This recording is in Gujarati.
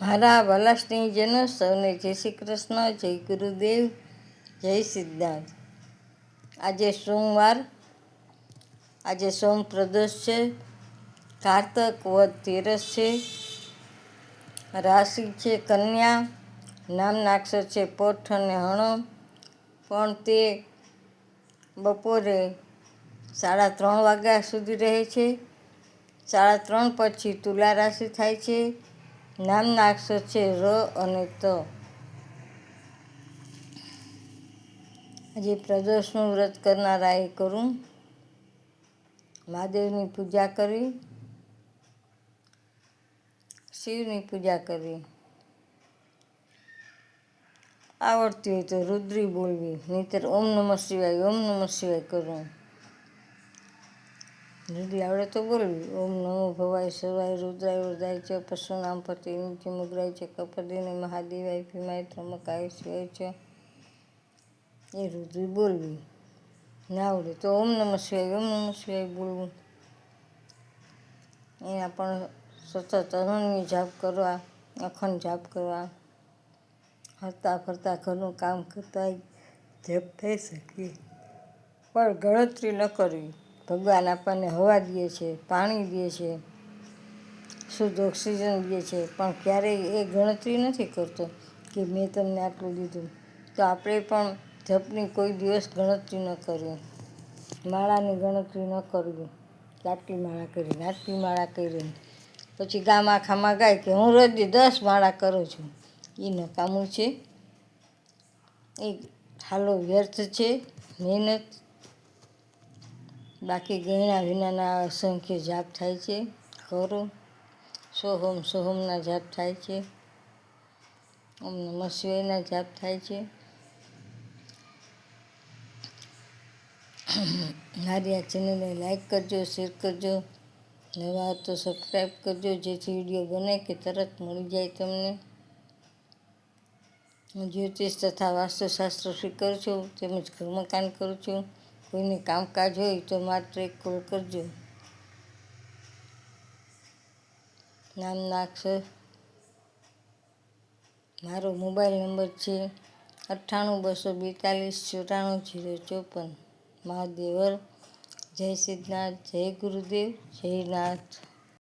મારા વલા સ્નેહીજનો સૌને જય શ્રી કૃષ્ણ, જય ગુરુદેવ, જય સિદ્ધાર્થ. આજે સોમવાર, આજે સોમ પ્રદોષ છે, કારતક વધ તેરસ છે, રાશિ છે કન્યા નામના અક્ષર છે પોઠ અને હણો. પણ તે બપોરે સાડા ત્રણ વાગ્યા સુધી રહે છે. સાડા ત્રણ પછી તુલા રાશિ થાય છે. નામના અક્ષર છે ર અને ત. આજે પ્રદોષનું વ્રત કરનારા એ કરું. મહાદેવની પૂજા કરી. શિવની પૂજા કરવી આવડતી હોય તો રુદ્રી બોલવી, નહીતર ઓમ નમઃ શિવાય, ઓમ નમઃ શિવાય કરવું રુદ્રી આવડે તો બોલવી. ઓમ નમો ભવાય સર્વાય રુદ્રાય વરદાય છે પશુનામ પતિ નિત્ય મુદ્રાય છે કપદીને મહાદેવાય, ભીમાય ત્રમકાય શિવાય છે. એ રુદ્રી બોલવી. ના આવડે તો ઓમ નમઃ શિવાય, ઓમ નમઃ શિવાય બોલવું. એના પણ સતત અનન્ય જાપ કરવા, અખંડ જાપ કરવા. હરતા ફરતા ઘરનું કામ કરતા જપ થઈ શકીએ. પણ ગણતરી ન કરવી. ભગવાન આપણને હવા દે છે, પાણી દે છે, શુદ્ધ ઓક્સિજન દે છે. પણ ક્યારેય એ ગણતરી નથી કરતો કે મેં તમને આટલું દીધું તો આપણે પણ જપની કોઈ દિવસ ગણતરી ન કરવી. માળાની ગણતરી ન કરવી. કે આટલી માળા કરીને, આટલી માળા કરીને. પછી ગામ આખામાં ગાય કે હું રોજ દસ માળા કરું છું. એ નકામું છે. એ હાલો વ્યર્થ છે, મહેનત બાકી ગયણા વિનાના અસંખ્ય જાપ થાય છે કરો સોહમ, સોહમના જાપ થાય છે, ઓમ નમઃ શિવાયના જાપ થાય છે. મારી આ ચેનલને લાઈક કરજો, શેર કરજો, નવા તો સબસ્ક્રાઈબ કરજો, જેથી વીડિયો બને કે તરત મળી જાય તમને. હું જ્યોતિષ તથા વાસ્તુશાસ્ત્ર સ્વીકારું છું, તેમજ કર્મકાંડ કરું છું. કોઈને કામકાજ હોય તો માત્ર એક કોલ કરજો. નામ નાખશો. મારો મોબાઈલ નંબર છે અઠ્ઠાણું બસો બેતાલીસ ચોરાણું જીરો ચોપન. મહાદેવર. જય સિદ્ધનાથ, જય ગુરુદેવ, જય નાથ.